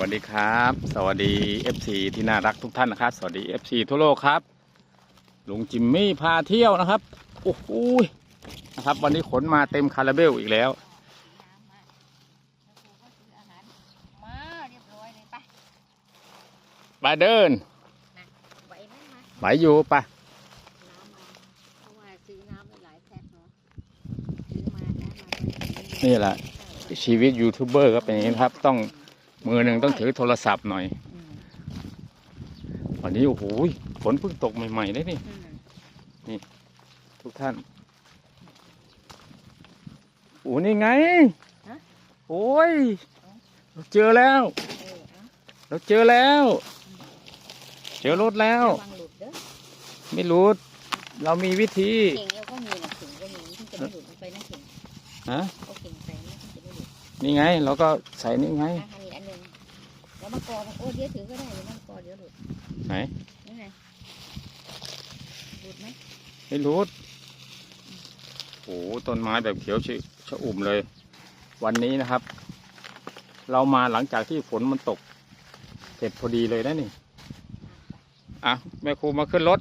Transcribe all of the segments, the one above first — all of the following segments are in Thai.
วัสดีครับ สวัสดี FC ที่น่ารักทุกท่านนะครับ สวัสดี FC ทั่วโลกครับลุงจิมมี่พาเที่ยวนะครับโอ้โหยนะครับ วันนี้ขนมาเต็มคาราเบลอีกแล้วมาเรียบร้อยเลยไปไปเดินไหวไหมมาไหวอยู่ไปะน้ำมาเพราะว่าซื้อน้ำไปหลายแพ็คเนาะซื้อมานะมาตอนนี้นี่แหละชีวิตยูทูบเบอร์ก็เป็นอย่างนี้ครับต้อง มือหนึ่งต้องถือโทรศัพท์หน่อยอืมวันนี้โอ้โหยฝนเพิ่งตกใหม่ๆเลยนี่อืมทุกท่านโอ้นี่ไง โอ้ย เราเจอแล้วเออเอาเราเจอแล้ว เจอรถแล้วระวังหลุดเด้อไม่รู้ เรามีวิธีเข่งเราก็มีนะเข่งก็มีที่จะไม่หลุดมันไปนะเข่งฮะเอาเข่งใส่นะที่จะไม่หลุดนี่ไง เราก็ใส่นี่ไงอะอันนี้อันหนึ่งแล้วมาก อมันโอ้เดี๋ยวถือก็ได้เดี๋ยวมันกอเดี๋ยวหลุดไหนนี่ไงหลุดไหมไม่รู้โอ้โหต้นไม้แบบเขียวชชะอุ่มเลย วันนี้นะครับ เรามาหลังจากที่ฝนมันตกเสร็จพอดีเลยนะนี่อะแม่ครูมาขึ้นรถ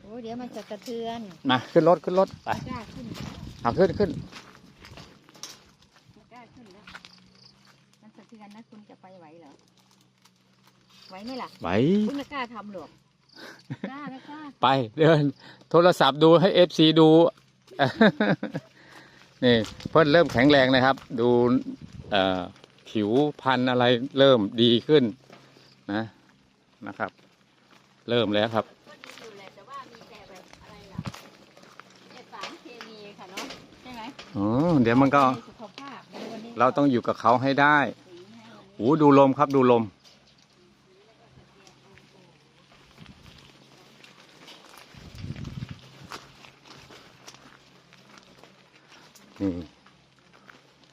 โอ้เดี๋ยวมันจะกระเทือนมาขึ้นรถขึ้นรถไปไม่กล้าขึ้นเอาขึ้นขึ้น ไม่กล้าขึ้นแล้ว มันสะเทือนนะคุณจะไปไหวเหรอไหวไหมล่ะไหวคุณไม่กล้าทำหรอกกล้าไม่กล้าไปเดินโทรศัพท์ดูให้เอฟซีดูนี่เพิ่นเริ่มแข็งแรงนะครับ ดูเอ่อผิวพันธุ์อะไรเริ่มดีขึ้นนะนะครับ เริ่มแล้วครับก็ดีอยู่แหละแต่ว่ามีแต่แบบอะไรล่ะแต่สารเคมีค่ะเนาะใช่ไหมอ๋อเดี๋ยวมันก็สุขภาพในวันนี้เราต้องอยู่กับเขาให้ได้สีให้วันนี้ โอ้ดูลมครับดูลม นี่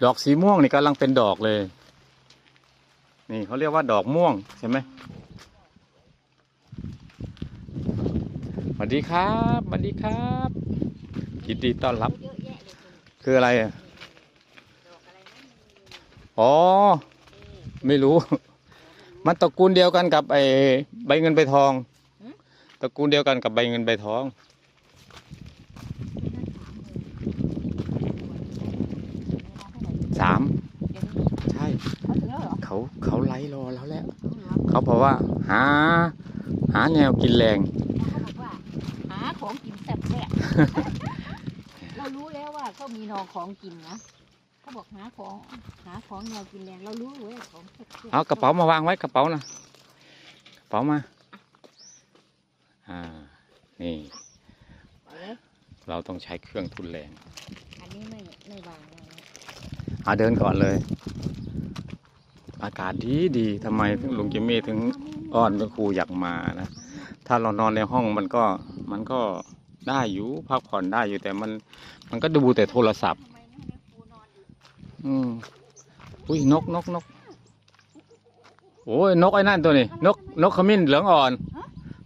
ดอกสีม่วงนี่กำลังเป็นดอกเลย นี่เขาเรียกว่าดอกม่วงใช่ไหมสวัสดีครับสวัสดีครับยินดีต้อนรับเยอะแยะเลยคุณคืออะไรอะดอกอะ ไรนะอ๋อนี่ไม่รู้ มันตระกูลเดียวกันกับไอ้ใบเงินใบทองตระกูลเดียวกันกับใบเงินใบทอง สามเดี๋ยวนี้ใช่เขาถึงแล้วเหรอเขาเขาไล่รอแล้วแหละ เขาเหรอเขาบอกว่า หา หาแนวกินแรงเขาบอกว่าหาของกินแซ่บๆเรารู้แล้วว่าเขามีนอของกินนะ เขาบอกหาของหาของแนวกินแรงเรารู้เว้ยของแซ่บๆเอากระเป๋ามาวางไว้กระเป๋านะกระเป๋ามาอ่านี่ไปเลยเราต้องใช้เครื่องทุนแรง อันนี้ไม่ไม่วางไว้นะอาเดินก่อนเลย อากาศดีดีทำไมลุงจิมมี่ถึงอ้อนเป็นครูอยากมานะ ถ้าเรานอนในห้องมันก็มันก็ได้อยู่พักผ่อนได้อยู่แต่มันมันก็ดูแต่โทรศัพท์ อืมอุ้ยนกนกนกโอ้ยนกไอ้นั่นตัวนี้ นกนกขมิ้นเหลืองอ่อน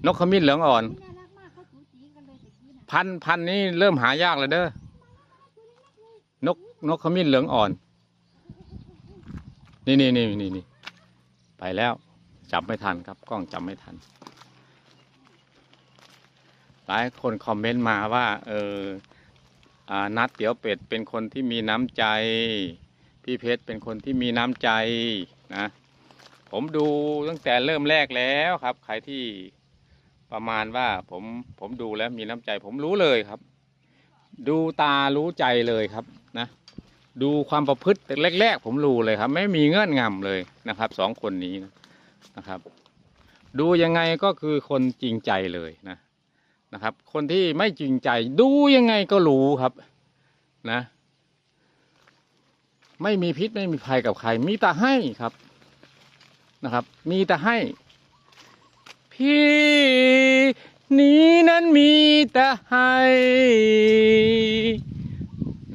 นกขมิ้นเหลืองอ่อน น่ารักมากเขาสูสีกันเลยตะกี้นะพันธุ์พันธุ์นี้เริ่มหายากแล้วเด้อนกนกขมิ้นเหลืองอ่อน นี่นี่นี่นี่นี่ไปแล้ว จับไม่ทันครับ กล้องจับไม่ทัน หลายคนคอมเมนต์มาว่า เอออ่านัดเตี๋ยวเป็ดเป็นคนที่มีน้ำใจ พี่เพชรเป็นคนที่มีน้ำใจนะ ผมดูตั้งแต่เริ่มแรกแล้วครับ ใครที่ประมาณว่าผมผมดูแล้วมีน้ำใจ ผมรู้เลยครับ ดูตารู้ใจเลยครับนะ ดูความประพฤติแรก ๆ ผมรู้เลยครับ ไม่มีเงื่อนงำเลยนะครับสองคนนี้นะนะครับ ดูยังไงก็คือคนจริงใจเลยนะนะครับ คนที่ไม่จริงใจ ดูยังไงก็รู้ครับนะ ไม่มีพิษไม่มีภัยกับใคร มีแต่ให้ครับนะครับ มีแต่ให้ พี่นี้นั้นมีแต่ให้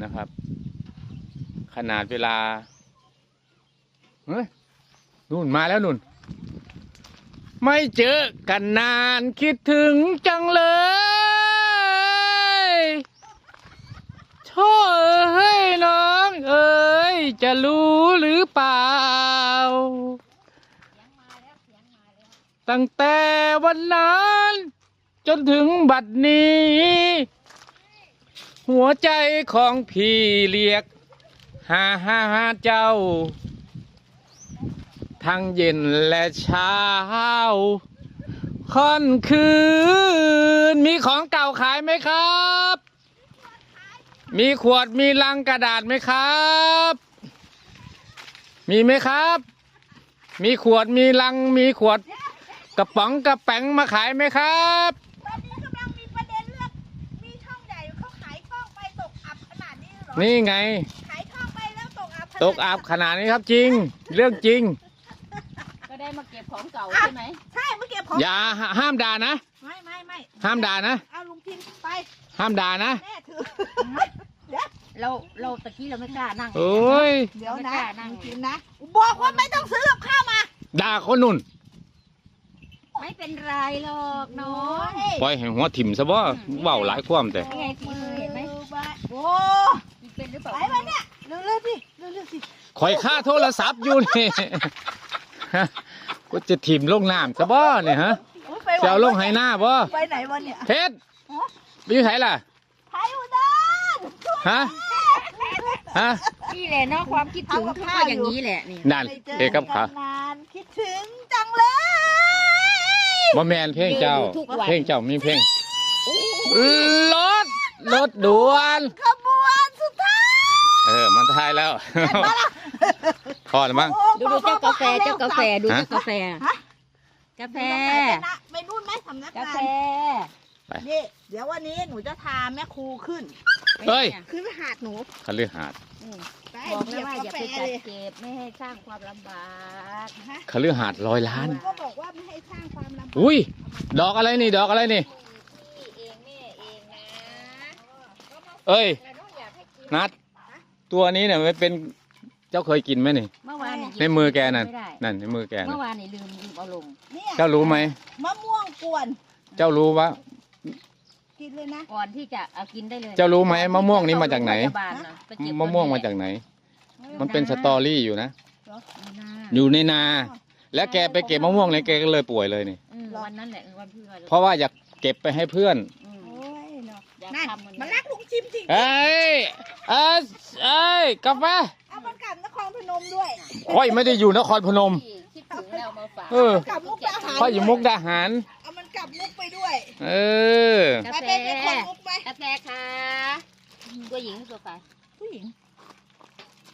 นะครับ ขนาดเวลาเฮ้ยนู่นมาแล้วนู่น ไม่เจอกันนานคิดถึงจังเลยโช่เอ้ยน้อ เอ้ย จะรู้หรือเปล่า ตั้งแต่วันนั้น จนถึงบัดนี้ หัวใจของพี่เรียก หาหาหาเจ้า ทั้งเย็นและเช้า ค่อนคืน มีของเก่าขายไหมครับ มีขวดมีลังกระดาษไหมครับ มีไหมครับ มีขวดมีลังมีขวดกระป๋องกระแป๋งมาขายไหมครับ ตอนนี้กำลังมีประเด็นเรื่องมีช่องใหญ่เขาขายช่องไปตกอับขนาดนี้เหรอ นี่ไง ขายช่องไปแล้วตกอับขนาดตกอับขนาดนี้ครับจริง เรื่องจริง ก็ได้มาเก็บของเก่าใช่ไหม ใช่เมื่อกี้ผมอย่าห้ามด่านะ ไม่ไม่ไม่ห้ามด่านะ เอาลุงพินไป ห้ามด่านะ แม่ถือ เราเราตะกี้เราไม่กล้านั่งโอ้ย เดี๋ยวไม่นะกล้านั่งลุงพินนะ บอกว่าไม่ต้องซื้อกับข้าวมา ด่าคนนุ่น ไม่เป็นไรหรอกน้องปล่อยให้หัวถิ่มซะบ่เว้าหลายความแต่นี่ไงฝีมือเห็นไหมโอ้กินเป็นหรือเปล่าไปมาเนี่ยเร็วๆสิเร็วๆสิคอยค่าโทรศัพท์อยู่นี่กูจะถิ่มลงน้ำซะบ่เนี่ยฮะโอ้ยไปจะเอาลงไหหน้าบ่ไปไหนวะเนี่ยเพชร ไปอยู่ไหนล่ะไทยอุดรฮะฮะนี่แหละเนาะความคิดถึงก็อย่างนี้แหละนี่นั่นไม่เจอเอกกับขากันนานคิดถึงจังเลยบ่แมนเพลงเจ้า เพลงเจ้ามีเพลงรถรถด่วน ขบวนสุดท้ายเออ มันทายแล้วพอแล้วมั้งโอ้ดูดูเจ้ากาแฟเจ้ากาแฟดูฮะ เจ้ากาแฟฮะกาแฟ ไปนู่นไหมสำนักกางาแฟ นนี่เดี๋ยววันนี้หนูจะพาแม่ครูขึ้นเฮ้ย ขึ้นไปหาดหนูคฤหาสน์ไปบอกเหเลยยียบว่าอย่ากาแฟไปจัเลดยเก็บไม่ให้สร้างความลำบากฮะคฤหาสน์ร้อยล้านหนูก็บอกว่าไม่ให้สร้างความลำบากอุ้ย ดอกอะไรนี่ ดอกอะไรนี่ พี่เองแม่เองนะเอ้ย เราต้องอยากให้กินนัด ตัวนี้เนี่ยมันเป็น เจ้าเคยกินไหมนี่ เมื่อวานนี่ในมือแกนั่น ไม่ได้นั่นในมือแกเมื่นั่อนวานนี่ลืมลืมเอาลงเนี่ยเจ้ารู้ไหมมะม่วงกวน เจ้ารู้ว่า กินเลยนะ ก่อนที่จะเอากินได้เลยเจ้ารู้ไหมมะม่วงนี่มาจากไหน โรงพยบลน่ะไปเก็บมะม่วงมาจากไหน มันเป็นสตอรี่อยู่นะ อยู่อยู่ในนา แล้วแกไปเก็บมะม่วงเลยแกก็เลยป่วยเลยนี่ อืมวันนั้นแหละวันเพื่อนเพราะว่าอยากเก็บไปให้เพื่อน อืมโอ้ยเนาะอยากนั่นทำมันมันรักลุงชิมจริงเอ้ย เอ้ยเอ้ยกาแฟเอามันกลับนครพนมด้วยค่อยไม่ได้อยู่นครพนม คิดถึงแล้วมาฝากเออ กลับมุกดาหารค่อยอยู่มุกดาหาร ด้วยเออ กาไปแฟเป็นคนมุกไหมกาแฟค่ะตัวหญิงตัวฝ่ายผู้หญิง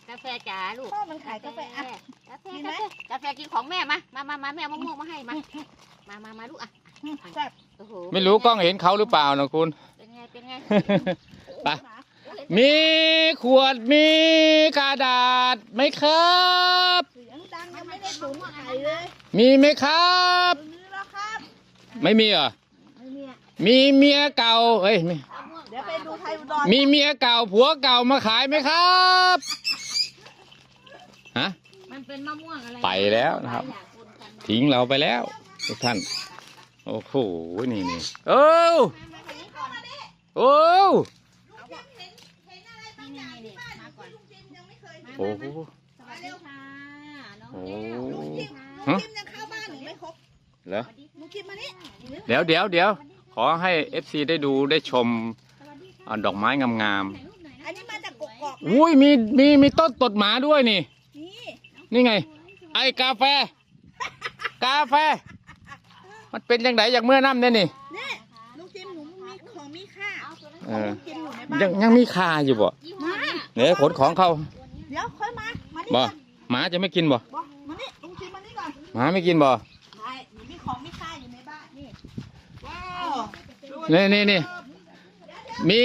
กาแฟจ๋าลูกพ่อมันขายกาแฟอะ กาแฟกินไหม กาแฟกาแฟกินของแม่มามามามาแม่เอามะม่วงมาให้มามามามาลูกอะแซ่บโอ้โหไม่รู้กล้องเห็นเขาหรือเปล่านะคุณ เป็นไงเป็นไงไป มีขวดมีกระดาษไหมครับ เสียงดังยังไม่ได้สูงไข่เลยมีไหมครับซื้อแล้วครับ ไม่มีเหรอไม่มีอะมีเมียเก่าเอ้ยมีเดี๋ยวไปดูไทยอุดรมีเมียเก่าผัวเก่ามาขายไหมครับฮะมันเป็นมะม่วงอะไรไปแล้วนะครับหลายอย่างปนกันมาทิ้งเราไปแล้ว ทุกท่าน โอ้โหนี่นี่โอ้โอ้เห็นอะไรบางอย่างที่บ้านที่ลุงจิมยังไม่เคยเห็นโอ้โหสวัสดีค่ะน้องโอ้แก้วลุงจิมฮะลุงจิมยังเข้าบ้านหนูไม่ครบเหรอลุงจิมมานี่เดี๋ยวเดี๋ยวเดี๋ยว ขอให้เอฟซีได้ดูได้ชมอ่าดอกไม้งามอันนี้มาจากกกอกๆอุ้ยมีมีมีต้นตดหมาด้วยนี่ นี่นี่ไง ไอ้กาแฟ กาแฟ มันเป็นยังไงอย่างเมื่อน้ำเนี่ยนี่เนี่ยลุงจิมหนูมีของมีค่าเออลุงจิมอยู่ในบ้านยังยังมีคาอยู่บ่ยี่ห้อเนี้ยเดี๋ยวขนของเข้าเดี๋ยวค่อยมามานี่บ่ก่อนหมาจะไม่กินบ่บ่มานี่ลุงจิมมานี่ก่อนหมาไม่กินบ่ ใช่หนูมีของมีค่าอยู่ในบ้านนี่ ว้าว นี่นี่นี่มี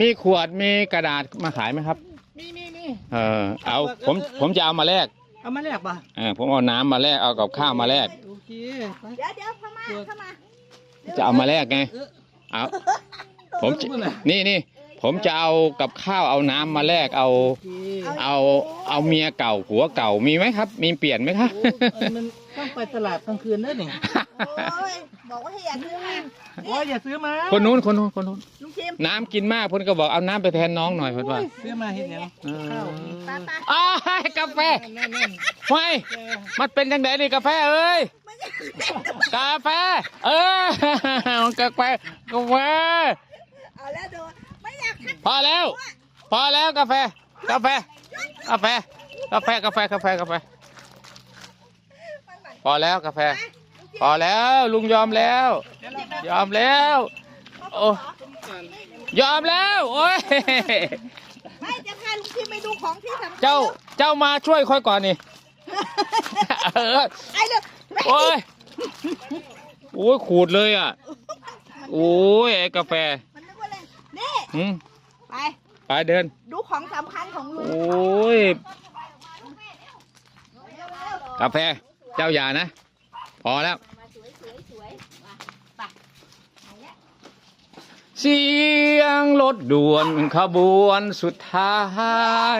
มีขวดมีกระดาษมาขายไหมครับ มีมีมีเออเอาผมผมจะเอามาแลกเอามาแลกป่ะเออผมเอาน้ำมาแลกเอากับข้าวมาแลกโอเคไปเดี๋ยวเดี๋ยวเข้ามาเข้ามาจะเอามาแลกไงเออเอาผมจะนี่นี่ผมจะเอากับข้าวเอาน้ำมาแลกเอาโอเคเอาเอาเมียเก่าผัวเก่ามีไหมครับ มีเปลี่ยนไหมครับโอ้เอ้ยมันต้องไปตลาดกลางคืนเด้อนี่ โอ้ยบอกว่าให้อย่าซื้อมาโอ้ยอย่าซื้อมาคนนู้นคนนู้นคนนู้นลุงชิมน้ำกินมากเพิ่นก็บอกเอาน้ำไปแทนน้องหน่อยเพิ่นว่าซื้อมาเห็นยังเออข้าวป้าป้าอ้ายกาแฟแน่นไฟมันเป็นยังไงนี่กาแฟเอ้ยกาแฟ เออกาแฟกาแฟเอาแล้วดูไม่อยากทักพอแล้ว พอแล้วกาแฟ กาแฟ กาแฟ กาแฟ กาแฟ กาแฟ กาแฟมันหมันพอแล้วกาแฟ พอแล้วลุงยอมแล้ว ยอมแล้วโอ้ยอมแล้วโอ้ยไม่จะพาลุงชิมไปดูของที่สำคัญเจ้าเจ้ามาช่วยค่อยก่อนนี่เออไอ้เด้อโอ้ยโอ้ยขูดเลยอะโอ้ยไอ้กาแฟมันนึกว่าอะไรนี่อืมไปไปเดิน ดูของสำคัญของลุโอง้ยกาแฟเจ้าอย่านะ พอแล้ว มาสวยสวยสวยมาไปเอาละ เสียงรถด่วนขบวนสุดท้า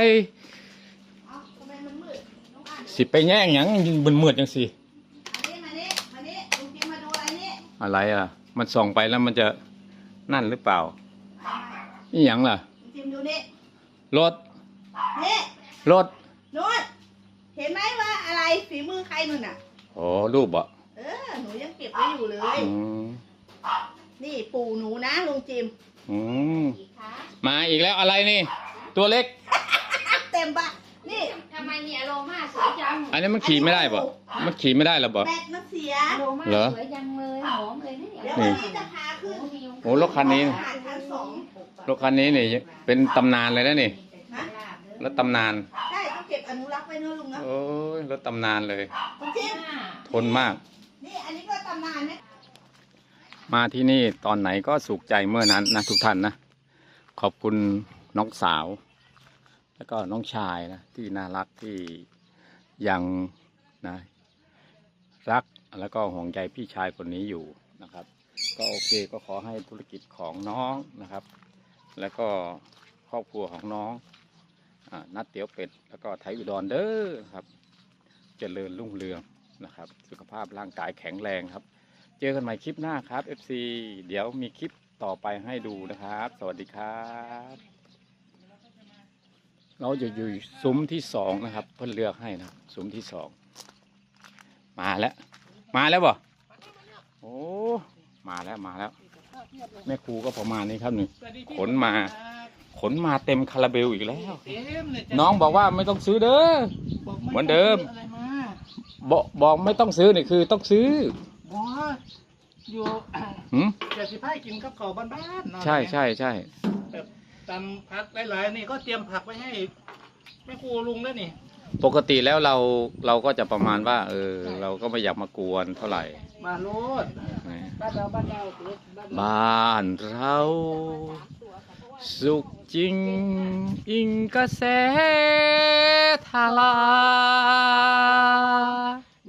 ยเอาทำไมมันมืดน้องอ่านสิไปแย่งหยังยิงบนมืดจังสิมานี่มานี่มานี่ลุงชิมมาดูอะไรนี่อะไรอะ มันส่องไปแล้วมันจะนั่นหรือเปล่านี่หยังล่ะลุงชิมดูนี่รถนี่รถนู่นเห็นไหมว่าอะไรฝีมือใครนู่นน่ะโอ้รูปอะเออหนูยังเก็บไว้อยู่เลยอืม นี่ปู่หนูนะลุงจิมอืมกี่ขามาอีกแล้วอะไรนี่ ตัวเล็กเต็มปะนี่ ทำไมมีอโรมาสวยจังอันนี้มันขี่ไม่ได้ป่ะมันขี่ไม่ได้หรอป่ะแบตมันเสีย อโรมาเหรอ สวยจังเลยหอมเลยนะเนี่ยเดี๋ยววันนี้จะพาขึ้นโอ้รถคันนี้อาหารชั้นสองรถคันนี้นี่เป็นตำนานเลยนะนี่นะรถตำนานใช่ต้องเก็บอนุรักษ์ไว้เนอะลุงเนาะโอ้ยรถตำนานเลยลุงจิมทนมาก นี่อันนี้ก็ตำนานนะ มาที่นี่ตอนไหนก็สุขใจเมื่อนั้นนะทุกท่านนะ ขอบคุณน้องสาว แล้วก็น้องชายนะที่น่ารักที่ยังนะรักแล้วก็ห่วงใยพี่ชายคนนี้อยู่นะครับ ก็โอเคก็ขอให้ธุรกิจของน้องนะครับ แล้วก็ครอบครัวของน้องอนัดเตี๋ยวเป็ด แล้วก็ไทยอุดรเด้อครับเจริญรุ่งเรืองนะครับ สุขภาพร่างกายแข็งแรงครับ เจอกันใหม่คลิปหน้าครับ FC เดี๋ยวมีคลิปต่อไปให้ดูนะครับ สวัสดีครับ เราจะอยู่ซุ้มที่สองนะครับ เพิ่นเลือกให้นะครับซุ้มที่สองมาแล้ว มาแล้วบ่โอ้มาแล้วมาแล้ว แม่ครูก็ประมาณนี้ครับนี่ขนมา ขนมาเต็มคาราเบลอีกแล้ว น้องบอกว่าไม่ต้องซื้อเด้อเหมือนเดิม บอกบอกไม่ต้องซื้อนี่คือต้องซื้อ อยู่หืมเดี๋ยวสิพายกินกับข้าวบ้านๆเนาะใช่ใช่ใช่แบบตำผักหลายๆนี่ก็เตรียมผักไว้ให้แม่ครูลุงแล้วนี่ ปกติแล้วเราเราก็จะประมาณว่าเออเราก็ไม่อยากมากวนเท่าไหร่มาโลดนะบ้านเราบ้านเราเด็กบ้านเราบ้านเรา สุขจริง อิงกระแสทารา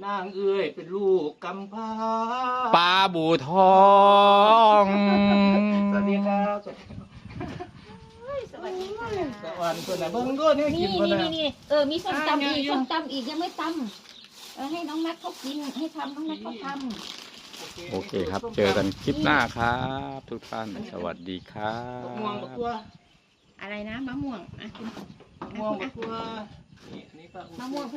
นางเอ้ยเป็นลูกกำพร้าปลา บูทองสวัสดีครับสวัสดีค่ะสวัสดีคนไหนเบิ่งด้วยนี่กินี่นคนนี่ไหนนี่นี่เออมีส้มอ่าตำอีกเนี่ยส้มตำอีกยังไม่ตำเออให้น้องนัทเขากินให้ทำน้องนัทเขาทโอเคครับ เจอกันคลิปหน้าครับ ทุกท่านสวัสดีครับักม่วงบักบ ตัวำอะไรนะมะม่วงอะกินม่วงบักตัวนี่อันนี้ก็โอเคมะม่วงเพิ่ง